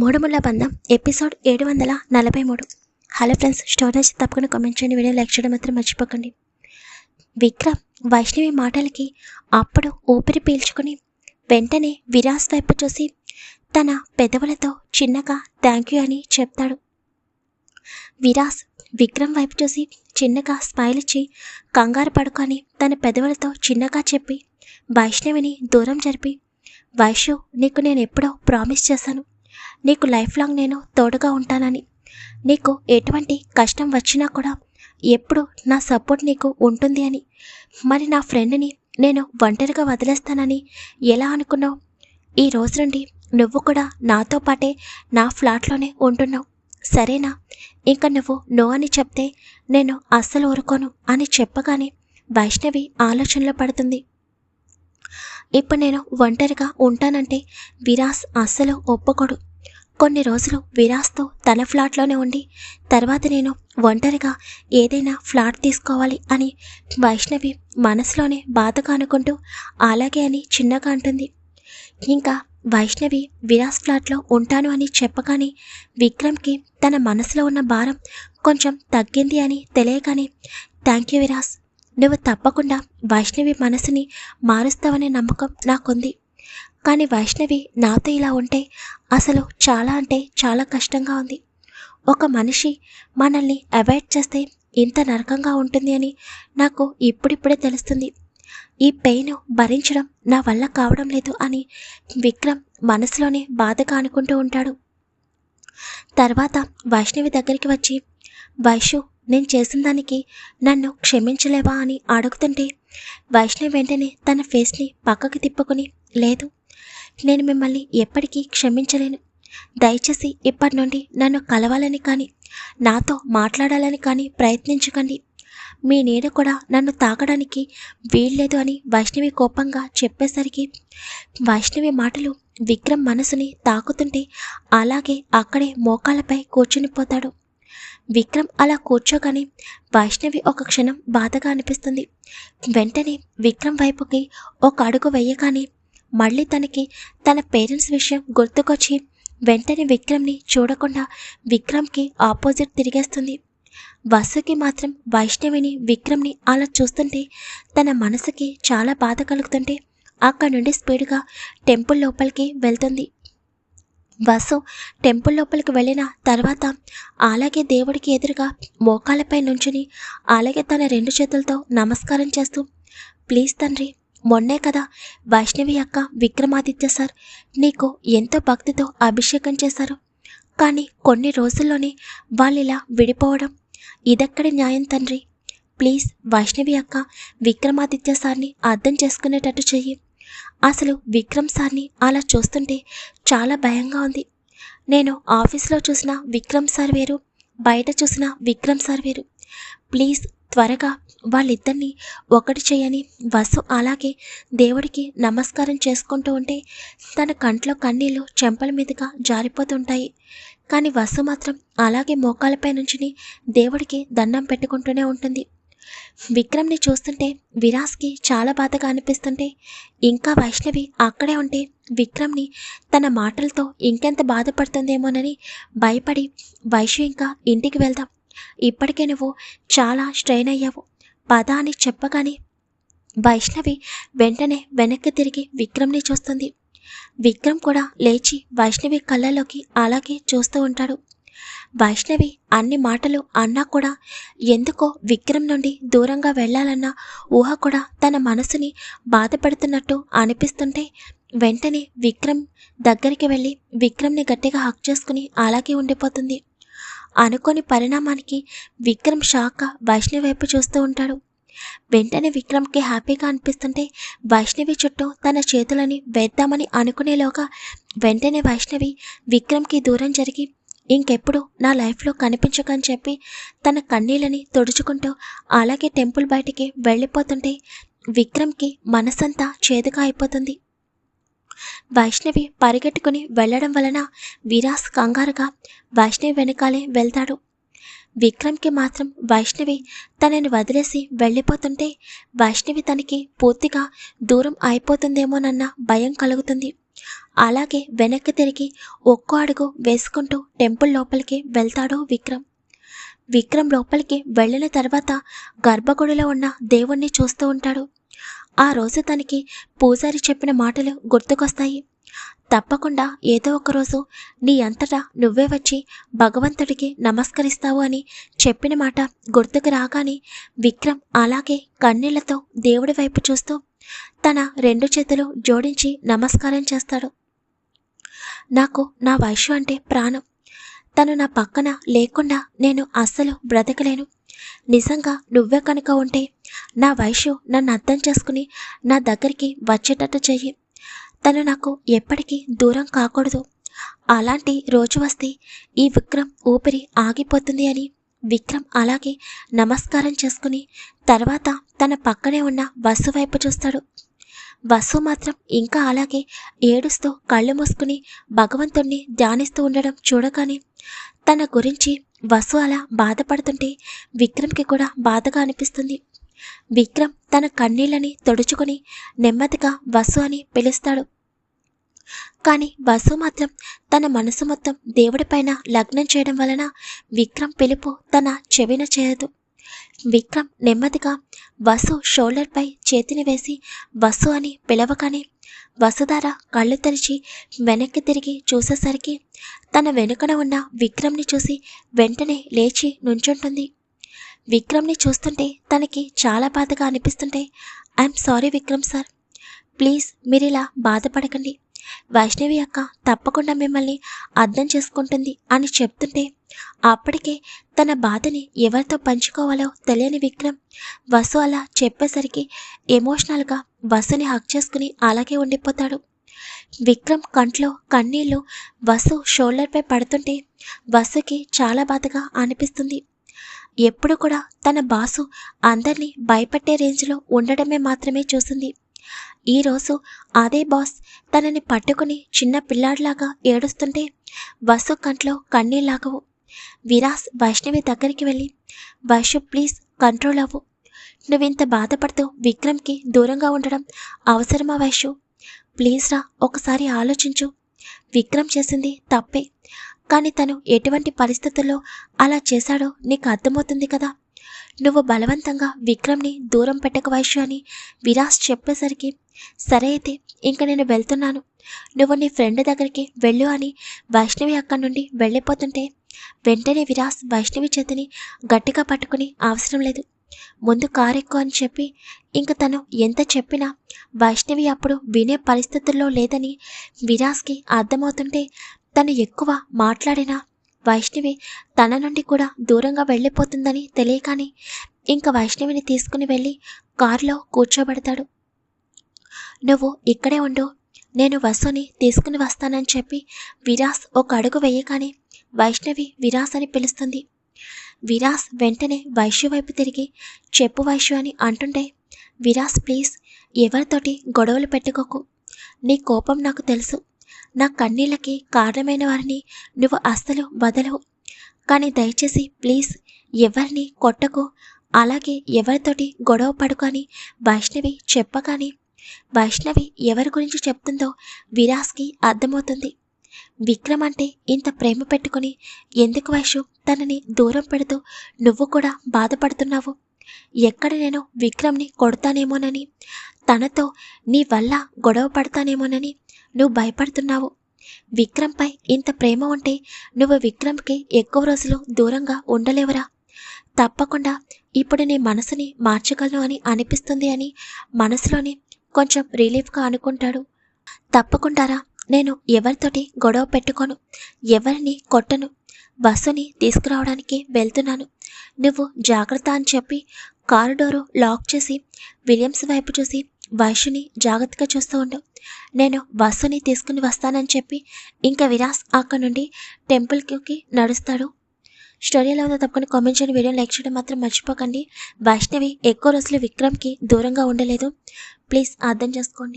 మూడుముళ్ళ బంధం ఎపిసోడ్ ఏడు వందల నలభై మూడు. హలో ఫ్రెండ్స్ స్టోరేజ్ తప్పకుండా కామెంట్ చేయండి వీడియో లైక్ చేయడం మాత్రం మర్చిపోకండి. విక్రమ్ వైష్ణవి మాటలకి అప్పుడు ఊపిరి పీల్చుకుని వెంటనే విరాస్ వైపు చూసి తన పెదవులతో చిన్నగా థ్యాంక్ యూ అని చెప్తాడు. విరాస్ విక్రమ్ వైపు చూసి చిన్నగా స్మైల్ ఇచ్చి కంగారు పడుకొని తన పెదవులతో చిన్నగా చెప్పి వైష్ణవిని దూరం జరిపి వైష్ణవ్ నీకు నేను ఎప్పుడో ప్రామిస్ చేశాను. నీకు లైఫ్ లాంగ్ నేను తోడుగా ఉంటానని. నీకు ఎటువంటి కష్టం వచ్చినా కూడా ఎప్పుడు నా సపోర్ట్ నీకు ఉంటుంది అని. మరి నా ఫ్రెండ్ని నేను ఒంటరిగా వదిలేస్తానని ఎలా అనుకున్నావు? ఈ రోజు నుండి నువ్వు కూడా నాతో పాటే నా ఫ్లాట్లోనే ఉంటున్నావు. సరేనా? ఇంకా నువ్వు నో అని చెప్తే నేను అస్సలు ఊరుకోను అని చెప్పగానే వైష్ణవి ఆలోచనలో పడుతుంది. ఇప్పుడు నేను ఒంటరిగా ఉంటానంటే విరాస్ అస్సలు ఒప్పుకోడు. కొన్ని రోజులు విరాస్తో తన ఫ్లాట్లోనే ఉండి తర్వాత నేను ఒంటరిగా ఏదైనా ఫ్లాట్ తీసుకోవాలి అని వైష్ణవి మనసులోనే బాధగా అనుకుంటూ అలాగే అని చిన్నగా అంటుంది. ఇంకా వైష్ణవి విరాస్ ఫ్లాట్లో ఉంటాను అని చెప్పగానే విక్రమ్కి తన మనసులో ఉన్న భారం కొంచెం తగ్గింది అని తెలియగానే థ్యాంక్ యూ విరాస్ నువ్వు తప్పకుండా వైష్ణవి మనసుని మారుస్తావనే నమ్మకం నాకుంది. కానీ వైష్ణవి నాతో ఇలా ఉంటే అసలు చాలా అంటే చాలా కష్టంగా ఉంది. ఒక మనిషి మనల్ని అవాయిడ్ చేస్తే ఇంత నరకంగా ఉంటుంది అని నాకు ఇప్పుడిప్పుడే తెలుస్తుంది. ఈ పెయిన్ భరించడం నా వల్ల కావడం లేదు అని విక్రమ్ మనసులోనే బాధగా అనుకుంటూ ఉంటాడు. తర్వాత వైష్ణవి దగ్గరికి వచ్చి వైషు నేను చేసిన దానికి నన్ను క్షమించలేవా? అని అడుగుతుంటే వైష్ణవి వెంటనే తన ఫేస్ని పక్కకి తిప్పుకొని లేదు నేను మిమ్మల్ని ఎప్పటికీ క్షమించలేను. దయచేసి ఇప్పటి నుండి నన్ను కలవాలని కానీ నాతో మాట్లాడాలని కానీ ప్రయత్నించకండి. మీ నీడ కూడా నన్ను తాకడానికి వీల్లేదు అని వైష్ణవి కోపంగా చెప్పేసరికి వైష్ణవి మాటలు విక్రమ్ మనసుని తాకుతుంటే అలాగే అక్కడే మోకాళ్ళపై కూర్చునిపోతాడు విక్రమ్ అలా కూర్చోగానే వైష్ణవి ఒక క్షణం బాధగా అనిపిస్తుంది. వెంటనే విక్రమ్ వైపుకి ఒక అడుగు వేయగానే మళ్ళీ తనకి తన పేరెంట్స్ విషయం గుర్తుకొచ్చి వెంటనే విక్రమ్ని చూడకుండా విక్రమ్కి ఆపోజిట్ తిరిగేస్తుంది. వసుకి మాత్రం వైష్ణవిని విక్రమ్ని అలా చూస్తుంటే తన మనసుకి చాలా బాధ కలుగుతుంటే అక్కడ నుండి స్పీడ్గా టెంపుల్ లోపలికి వెళ్తుంది. వసు టెంపుల్ లోపలికి వెళ్ళిన తర్వాత అలాగే దేవుడికి ఎదురుగా మోకాళ్ళపై నుంచుని అలాగే తన రెండు చేతులతో నమస్కారం చేస్తూ ప్లీజ్ తండ్రి మొన్నే కదా వైష్ణవి అక్క విక్రమాదిత్య సార్ నీకు ఎంతో భక్తితో అభిషేకం చేశారు? కానీ కొన్ని రోజుల్లోనే వాళ్ళు ఇలా విడిపోవడం. ఇదెక్కడి న్యాయం తండ్రి? ప్లీజ్ వైష్ణవి అక్క విక్రమాదిత్య సార్ని అర్థం చేసుకునేటట్టు చెయ్యి. అసలు విక్రమ్ సార్ని అలా చూస్తుంటే చాలా భయంగా ఉంది. నేను ఆఫీస్లో చూసిన విక్రమ్ సార్ వేరు బయట చూసిన విక్రమ్ సార్ వేరు. ప్లీజ్ త్వరగా వాళ్ళిద్దరిని ఒకటి చేయని వసు అలాగే దేవుడికి నమస్కారం చేసుకుంటూ ఉంటే తన కంట్లో కన్నీళ్ళు చెంపల మీదుగా జారిపోతుంటాయి. కానీ వసు మాత్రం అలాగే మోకాలపై నుంచుని దేవుడికి దండం పెట్టుకుంటూనే ఉంటుంది. విక్రమ్ని చూస్తుంటే విరాస్కి చాలా బాధగా అనిపిస్తుంటే ఇంకా వైష్ణవి అక్కడే ఉంటే విక్రమ్ని తన మాటలతో ఇంకెంత బాధపడుతుందేమోనని భయపడి వైషు ఇంకా ఇంటికి వెళ్దాం. ఇప్పటికే నువ్వు చాలా స్ట్రెయిన్ అయ్యావు. పద అని చెప్పగానే వైష్ణవి వెంటనే వెనక్కి తిరిగి విక్రమ్ని చూస్తుంది. విక్రమ్ కూడా లేచి వైష్ణవి కళ్ళలోకి అలాగే చూస్తూ ఉంటాడు. వైష్ణవి అన్ని మాటలు అన్నా కూడా ఎందుకో విక్రమ్ నుండి దూరంగా వెళ్ళాలన్న ఊహ కూడా తన మనసుని బాధపడుతున్నట్టు అనిపిస్తుంటే వెంటనే విక్రమ్ దగ్గరికి వెళ్ళి విక్రమ్ని గట్టిగా హక్ చేసుకుని అలాగే ఉండిపోతుంది. అనుకోని పరిణామానికి విక్రమ్ షాక్ వైష్ణవి వైపు చూస్తూ ఉంటాడు. వెంటనే విక్రమ్కి హ్యాపీగా అనిపిస్తుంటే వైష్ణవి చుట్టూ తన చేతులని వేద్దామని అనుకునేలోగా వెంటనే వైష్ణవి విక్రమ్కి దూరం జరిగి ఇంకెప్పుడు నా లైఫ్లో కనిపించకని చెప్పి తన కన్నీళ్ళని తుడుచుకుంటూ అలాగే టెంపుల్ బయటికి వెళ్ళిపోతుంటే విక్రమ్కి మనసంతా చేదుగా అయిపోతుంది. వైష్ణవి పరిగెట్టుకుని వెళ్ళడం వలన విరాస్ కంగారుగా వైష్ణవి వెనకాలే వెళ్తాడు. విక్రమ్కి మాత్రం వైష్ణవి తనని వదిలేసి వెళ్ళిపోతుంటే వైష్ణవి తనకి పూర్తిగా దూరం అయిపోతుందేమోనన్న భయం కలుగుతుంది. అలాగే వెనక్కి తిరిగి ఒక్కో అడుగు వేసుకుంటూ టెంపుల్ లోపలికి వెళ్తాడు విక్రమ్. విక్రమ్ లోపలికి వెళ్ళిన తర్వాత గర్భగుడిలో ఉన్న దేవుణ్ణి చూస్తూ ఉంటాడు. ఆ రోజు తనకి పూజారి చెప్పిన మాటలు గుర్తుకొస్తాయి. తప్పకుండా ఏదో ఒక రోజు నీ అంతటా నువ్వే వచ్చి భగవంతుడికి నమస్కరిస్తావు అని చెప్పిన మాట గుర్తుకు రాగానే విక్రమ్ అలాగే కన్నీళ్ళతో దేవుడి వైపు చూస్తూ తన రెండు చేతులు జోడించి నమస్కారం చేస్తాడు. నాకు నా వయసు అంటే ప్రాణం. తను నా పక్కన లేకుండా నేను అస్సలు బ్రతకలేను. నిజంగా నువ్వే కనుక ఉంటే నా వయసు నన్ను అర్థం చేసుకుని నా దగ్గరికి వచ్చేటట్టు చెయ్యి. తను నాకు ఎప్పటికీ దూరం కాకూడదు. అలాంటి రోజు వస్తే ఈ విక్రమ్ ఊపిరి ఆగిపోతుంది అని విక్రమ్ అలాగే నమస్కారం చేసుకుని తర్వాత తన పక్కనే ఉన్న వసు వైపు చూస్తాడు. వసు మాత్రం ఇంకా అలాగే ఏడుస్తూ కళ్ళు మూసుకుని భగవంతుణ్ణి ధ్యానిస్తూ ఉండడం చూడగానే తన గురించి వసు అలా బాధపడుతుంటే విక్రమ్కి కూడా బాధగా అనిపిస్తుంది. విక్రమ్ తన కన్నీళ్ళని తుడుచుకుని నెమ్మదిగా వసు అని పిలుస్తాడు. కానీ వసు మాత్రం తన మనసు మొత్తం దేవుడిపైన లగ్నం చేయడం వలన విక్రమ్ పిలుపు తన చెవిన చేయదు. విక్రమ్ నెమ్మదిగా వసు షోల్డర్పై చేతిని వేసి వసు అని పిలవగానే వసుధార కళ్ళు తెరిచి వెనక్కి తిరిగి చూసేసరికి తన వెనుకన ఉన్న విక్రమ్ని చూసి వెంటనే లేచి నుంచుంటుంది. విక్రమ్ని చూస్తుంటే తనకి చాలా బాధగా అనిపిస్తుంటే I'm sorry Vikram sir. Please మీరు ఇలా బాధపడకండి. వైష్ణవి అక్క తప్పకుండా మిమ్మల్ని అర్థం చేసుకుంటుంది అని చెప్తుంటే అప్పటికే తన బాధని ఎవరితో పంచుకోవాలో తెలియని విక్రమ్ వసు అలా చెప్పేసరికి ఎమోషనల్గా వసుని హక్ చేసుకుని అలాగే ఉండిపోతాడు. విక్రమ్ కంట్లో కన్నీళ్ళు వసు షోల్డర్పై పడుతుంటే వసుకి చాలా బాధగా అనిపిస్తుంది. ఎప్పుడు కూడా తన బాసు అందరినీ భయపెట్టే రేంజ్లో ఉండడమే మాత్రమే చూసింది. ఈరోజు అదే బాస్ తనని పట్టుకుని చిన్న పిల్లాడిలాగా ఏడుస్తుంటే వసు కంట్లో కన్నీళ్ళాగవు విరాస్ వైష్ణవి దగ్గరికి వెళ్ళి వైషు ప్లీజ్ కంట్రోల్ అవ్వు. నువ్వింత బాధపడుతూ విక్రమ్కి దూరంగా ఉండడం అవసరమా వైషు ప్లీజ్ రా ఒకసారి ఆలోచించు. విక్రమ్ చేసింది తప్పే. కానీ తను ఎటువంటి పరిస్థితుల్లో అలా చేశాడో నీకు అర్థమవుతుంది కదా? నువ్వు బలవంతంగా విక్రమ్ని దూరం పెట్టక అని విరాస్ చెప్పేసరికి సరే అయితే ఇంక నేను వెళ్తున్నాను. నువ్వు నీ ఫ్రెండ్ దగ్గరికి వెళ్ళు అని వైష్ణవి అక్కడి నుండి వెళ్ళిపోతుంటే వెంటనే విరాస్ వైష్ణవి చేతిని గట్టిగా పట్టుకుని అవసరం లేదు. ముందు కారు ఎక్కువ అని చెప్పి ఇంక తను ఎంత చెప్పినా వైష్ణవి అప్పుడు వినే పరిస్థితుల్లో లేదని విరాస్కి అర్థమవుతుంటే తను ఎక్కువ మాట్లాడినా వైష్ణవి తన నుండి కూడా దూరంగా వెళ్ళిపోతుందని తెలియకాని ఇంకా వైష్ణవిని తీసుకుని వెళ్ళి కారులో కూర్చోబెడతాడు. నువ్వు ఇక్కడే ఉండు. నేను వసుని తీసుకుని వస్తానని చెప్పి విరాస్ ఒక అడుగు వేయగానే వైష్ణవి విరాస్ అని పిలుస్తుంది. విరాస్ వెంటనే వైశ్య వైపు తిరిగి చెప్పు వైశ్య అని అంటుంటే విరాస్ ప్లీజ్ ఎవరితోటి గొడవలు పెట్టుకోకు. నీ కోపం నాకు తెలుసు. నా కన్నీళ్ళకి కారణమైన వారిని నువ్వు అస్సలు వదలవు. కానీ దయచేసి ప్లీజ్ ఎవరిని కొట్టకు. అలాగే ఎవరితోటి గొడవ పడుకొని వైష్ణవి చెప్పగానే. వైష్ణవి ఎవరి గురించి చెప్తుందో విరాస్కి అర్థమవుతుంది. విక్రమ్ అంటే ఇంత ప్రేమ పెట్టుకుని ఎందుకు వైషు తనని దూరం పెడుతూ నువ్వు కూడా బాధపడుతున్నావు? ఎక్కడ నేను విక్రమ్ని కొడతానేమోనని తనతో నీ వల్ల గొడవ పడతానేమోనని నువ్వు భయపడుతున్నావు. విక్రమ్పై ఇంత ప్రేమ ఉంటే నువ్వు విక్రమ్కి ఎక్కువ రోజులు దూరంగా ఉండలేవురా. తప్పకుండా ఇప్పుడు నీ మనసుని మార్చగలను అని అనిపిస్తుంది అని మనసులోని కొంచెం రిలీఫ్గా అనుకుంటాడు. తప్పకుండారా నేను ఎవరితోటి గొడవ పెట్టుకోను? ఎవరిని కొట్టను? బస్సుని తీసుకురావడానికి వెళ్తున్నాను. నువ్వు జాగ్రత్త అని చెప్పి కారు డోరు లాక్ చేసి విలియమ్స్ వైపు చూసి వైశ్యుని జాగ్రత్తగా చూస్తూ ఉండు. నేను బస్సుని తీసుకుని వస్తానని చెప్పి ఇంకా విరాస్ అక్కడ నుండి టెంపుల్కి నడుస్తాడు. స్టోరీ ఎలా ఉందో తప్పకుండా కామెంట్ చేయండి. వీడియో లైక్ చేయడం మాత్రం మర్చిపోకండి. వైష్ణవి ఎక్కువ రోజులు విక్రమ్కి దూరంగా ఉండలేదు. ప్లీజ్ అర్థం చేసుకోండి.